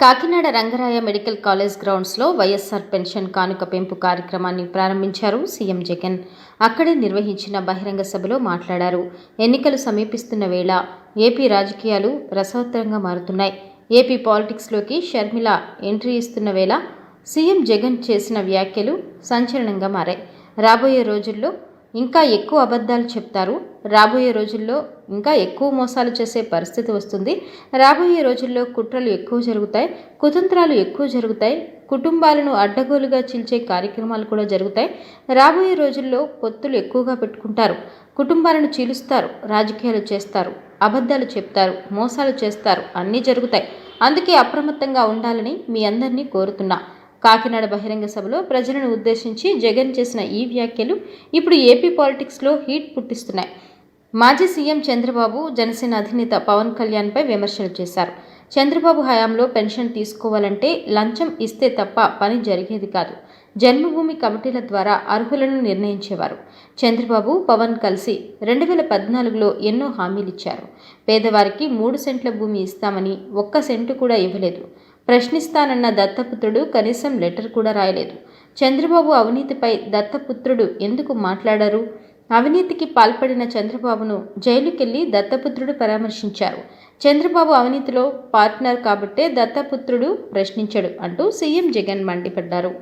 Kakinada Rangaraya medical college గ్రౌండ్స్లో YSR pension కానుక పెంపు కార్యక్రమాన్ని ప్రారంభించారు సీఎం జగన్. అక్కడే నిర్వహించిన బహిరంగ సభలో మాట్లాడారు. ఎన్నికలు సమీపిస్తున్న వేళ ఏపీ రాజకీయాలు రసవత్తరంగా మారుతున్నాయి. ఏపీ పాలిటిక్స్లోకి షర్మిల ఎంట్రీ ఇస్తున్న వేళ సీఎం జగన్ చేసిన వ్యాఖ్యలు సంచలనంగా మారాయి. రాబోయే రోజుల్లో ఇంకా ఎక్కువ అబద్ధాలు చెప్తారు. రాబోయే రోజుల్లో ఇంకా ఎక్కువ మోసాలు చేసే పరిస్థితి వస్తుంది. రాబోయే రోజుల్లో కుట్రలు ఎక్కువ జరుగుతాయి. కుతంత్రాలు ఎక్కువ జరుగుతాయి. కుటుంబాలను అడ్డగోలుగా చీల్చే కార్యక్రమాలు కూడా జరుగుతాయి. రాబోయే రోజుల్లో పొత్తులు ఎక్కువగా పెట్టుకుంటారు. కుటుంబాలను చీలుస్తారు. రాజకీయాలు చేస్తారు. అబద్ధాలు చెప్తారు. మోసాలు చేస్తారు. అన్నీ జరుగుతాయి. అందుకే అప్రమత్తంగా ఉండాలని మీ అందరినీ కోరుతున్నా. కాకినాడ బహిరంగ సభలో ప్రజలను ఉద్దేశించి జగన్ చేసిన ఈ వ్యాఖ్యలు ఇప్పుడు ఏపీ పాలిటిక్స్లో హీట్ పుట్టిస్తున్నాయి. మాజీ సీఎం చంద్రబాబు జనసేన అధినేత పవన్ కళ్యాణ్పై విమర్శలు చేశారు. చంద్రబాబు హయాంలో పెన్షన్ తీసుకోవాలంటే లంచం ఇస్తే తప్ప పని జరిగేది కాదు. జన్మభూమి కమిటీల ద్వారా అర్హులను నిర్ణయించేవారు. చంద్రబాబు పవన్ కలిసి రెండు వేల పద్నాలుగులో ఎన్నో హామీలిచ్చారు పేదవారికి మూడు సెంట్ల భూమి ఇస్తామని ఒక్క సెంటు కూడా ఇవ్వలేదు. ప్రశ్నిస్తానన్న దత్తపుత్రుడు కనీసం లెటర్ కూడా రాయలేదు. చంద్రబాబు అవినీతిపై దత్తపుత్రుడు ఎందుకు మాట్లాడారు? అవినీతికి పాల్పడిన చంద్రబాబును జైలుకెళ్ళి దత్తపుత్రుడు పరామర్శించారు. చంద్రబాబు అవినీతిలో పార్ట్నర్ కాబట్టే దత్తపుత్రుడు ప్రశ్నించాడు అంటూ సీఎం జగన్ మండిపడ్డారు.